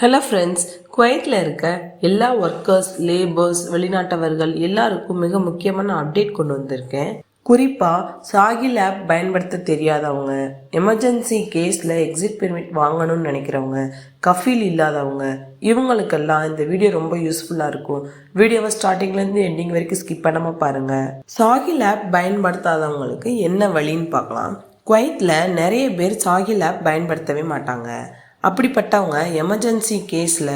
Hello friends குவைத்தில் இருக்க எல்லா ஒர்க்கர்ஸ் லேபர்ஸ் வெளிநாட்டவர்கள் எல்லாருக்கும் மிக முக்கியமான அப்டேட் கொண்டு வந்திருக்கேன். குறிப்பாக சாகில் ஆப் பயன்படுத்த தெரியாதவங்க எமர்ஜென்சி கேஸில் எக்ஸிட் பெர்மிட் வாங்கணும்னு நினைக்கிறவங்க கஃபீல் இல்லாதவங்க இவங்களுக்கெல்லாம் இந்த வீடியோ ரொம்ப யூஸ்ஃபுல்லாக இருக்கும். வீடியோவை ஸ்டார்டிங்லேருந்து எண்டிங் வரைக்கும் ஸ்கிப் பண்ணாமல் பாருங்கள் சாகில் ஆப் பயன்படுத்தாதவங்களுக்கு என்ன வழின்னு பார்க்கலாம். குவைத்தில் நிறைய பேர் சாகில் ஆப் பயன்படுத்தவே மாட்டாங்க. அப்படிப்பட்டவங்க எமர்ஜென்சி கேஸில்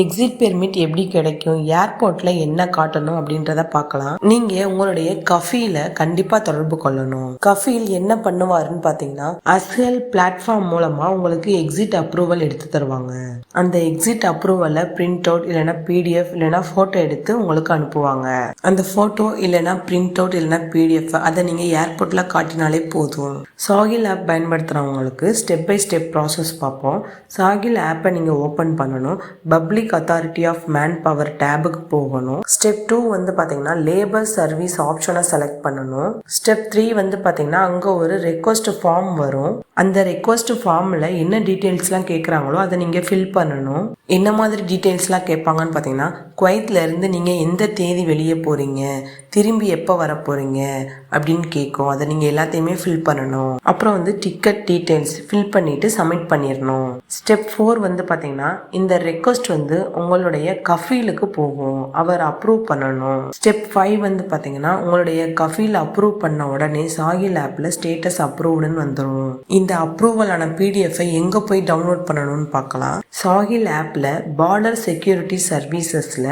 எக்ஸிட் பெர்மிட் எப்படி கிடைக்கும் ஏர்போர்ட்டில் என்ன காட்டணும் அப்படின்றத பார்க்கலாம். நீங்கள் உங்களுடைய கஃபீல கண்டிப்பாக தொடர்பு கொள்ளணும். கஃபீல் என்ன பண்ணுவாருன்னு பார்த்தீங்கன்னா அசியல் பிளாட்ஃபார்ம் மூலமாக உங்களுக்கு எக்ஸிட் அப்ரூவல் எடுத்து தருவாங்க. அந்த எக்ஸிட் அப்ரூவலை பிரிண்ட் அவுட் இல்லைன்னா பிடிஎஃப் இல்லைன்னா ஃபோட்டோ எடுத்து உங்களுக்கு அனுப்புவாங்க. அந்த ஃபோட்டோ இல்லைன்னா பிரிண்ட் அவுட் இல்லைன்னா பிடிஎஃப் அதை நீங்கள் ஏர்போர்ட்டில் காட்டினாலே போதும். சாகில் ஆப் பயன்படுத்துகிறவங்களுக்கு ஸ்டெப் பை ஸ்டெப் ப்ராசஸ் பார்ப்போம். சாகில் ஆப்பை நீங்கள் ஓப்பன் பண்ணணும். Public authority of man power டேபுக்கு போகணும். ஸ்டெப் டூ வந்து பார்த்தீங்கன்னா லேபர் சர்வீஸ் ஆப்ஷனை செலக்ட் பண்ணணும். ஸ்டெப் த்ரீ வந்து பார்த்தீங்கன்னா அங்கே ஒரு ரெக்வஸ்ட் ஃபார்ம் வரும். அந்த ரெக்வஸ்ட் ஃபார்மில் என்ன டீட்டெயில்ஸ்லாம் கேட்குறாங்களோ அதை நீங்கள் ஃபில் பண்ணணும். என்ன மாதிரி டீட்டெயில்ஸ்லாம் கேட்பாங்கன்னு பார்த்தீங்கன்னா குவைத்லேருந்து நீங்கள் எந்த தேதி வெளியே போகிறீங்க திரும்பி எப்போ வர போகிறீங்க அப்படின்னு கேட்கும். அதை நீங்கள் எல்லாத்தையுமே ஃபில் பண்ணணும். அப்புறம் வந்து டிக்கெட் டீட்டெயில்ஸ் ஃபில் பண்ணிவிட்டு சப்மிட் பண்ணிடணும். ஸ்டெப் ஃபோர் வந்து பார்த்தீங்கன்னா இந்த ரெக்வஸ்ட் வந்து உங்களுடைய கஃபீலுக்கு போகும். அவர் அப்ரூவ் பண்ணணும். ஸ்டெப் ஃபைவ் வந்து பார்த்தீங்கன்னா உங்களுடைய கஃபீல் அப்ரூவ் பண்ண உடனே சாகில் ஆப்பில் ஸ்டேட்டஸ் அப்ரூவ்டுன்னு வந்துடும் இந்த அப்ரூவலான பிடிஎஃபை எங்கே போய் டவுன்லோட் பண்ணணும்னு பார்க்கலாம் சாகில் ஆப்பில் பார்டர் செக்யூரிட்டி சர்வீசஸில்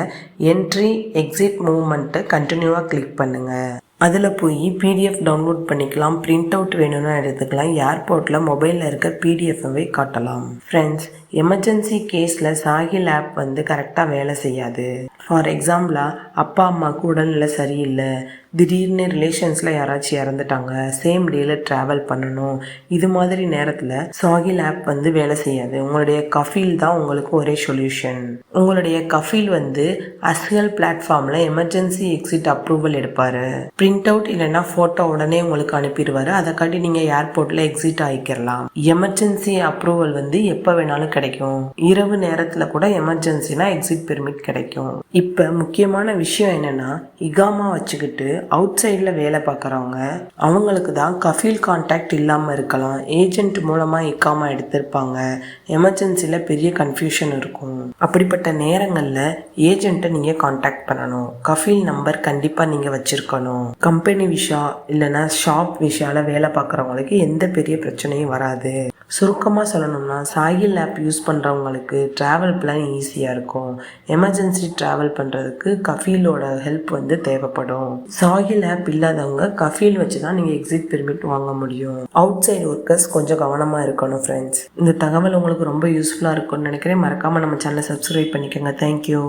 என்ட்ரி எக்ஸிட் மூவ்மெண்ட்டை கண்டினியூவாக கிளிக் பண்ணுங்கள் அதில் போய் பிடிஎஃப் டவுன்லோட் பண்ணிக்கலாம். பிரிண்ட் அவுட் வேணும்னா எடுத்துக்கலாம். ஏர்போர்ட்டில் மொபைலில் இருக்க பிடிஎஃப்வை காட்டலாம். ஃப்ரெண்ட்ஸ் எமர்ஜென்சி கேஸில் சாகில் ஆப் வந்து கரெக்டாக வேலை செய்யாது. ஃபார் எக்ஸாம்பிளாக அப்பா அம்மாவுக்கு உடல்நிலை சரியில்லை. திடீர்னு ரிலேஷன்ஸில் யாராச்சும் இறந்துட்டாங்க சேம் டேயில் ட்ராவல் பண்ணணும். இது மாதிரி நேரத்தில் சாகில் ஆப் வந்து வேலை செய்யாது. உங்களுடைய கஃபீல் தான் உங்களுக்கு ஒரே சொல்யூஷன் உங்களுடைய கஃபீல் வந்து அசியல் பிளாட்ஃபார்மில் எமர்ஜென்சி எக்ஸிட் அப்ரூவல் எடுப்பார். பிரிண்ட் அவுட் இல்லைன்னா ஃபோட்டோ உடனே உங்களுக்கு அனுப்பிடுவார். அதை காட்டி நீங்கள் ஏர்போர்ட்டில் எக்ஸிட் ஆகிக்கிறலாம் எமர்ஜென்சி அப்ரூவல் வந்து எப்போ வேணாலும் கிடைக்கும். இரவு நேரத்தில் கூட எமர்ஜென்சினா எக்ஸிட் பெர்மிட் கிடைக்கும். இப்போ முக்கியமான விஷயம் என்னென்னா இகாமா வச்சுக்கிட்டு அவுட் சைடில் வேலை பார்க்குறவங்க அவங்களுக்கு தான் கஃபீல் கான்டாக்ட் இல்லாமல் இருக்கலாம். ஏஜென்ட் மூலமாக இக்காமல் எடுத்திருப்பாங்க. எமர்ஜென்சியில் பெரிய கன்ஃபியூஷன் இருக்கும். அப்படிப்பட்ட நேரங்களில் ஏஜென்ட்டை நீங்கள் காண்டாக்ட் பண்ணணும். கஃபீல் நம்பர் கண்டிப்பாக நீங்கள் வச்சுருக்கணும். கம்பெனி விஷா இல்லைன்னா ஷாப் விஷால வேலை பார்க்குறவங்களுக்கு எந்த பெரிய பிரச்சனையும் வராது. சுருக்கமாக சொல்லணும்னா சாகில் ஆப் யூஸ் பண்ணுறவங்களுக்கு ட்ராவல் பிளான் ஈஸியாக இருக்கும். எமர்ஜென்சி ட்ராவல் பண்ணுறதுக்கு கஃபீலோட ஹெல்ப் வந்து தேவைப்படும். சாகில் ஆப் இல்லாதவங்க கஃபீல் வச்சு தான் நீங்கள் எக்ஸிட் பெர்மிட் வாங்க முடியும். அவுட் சைடு ஒர்க்கர்ஸ் கொஞ்சம் கவனமாக இருக்கணும் ஃப்ரெண்ட்ஸ் இந்த தகவல் உங்களுக்கு ரொம்ப யூஸ்ஃபுல்லாக இருக்கும்னு நினைக்கிறேன். மறக்காமல் நம்ம சேனலை சப்ஸ்கிரைப் பண்ணிக்கோங்க. தேங்க்யூ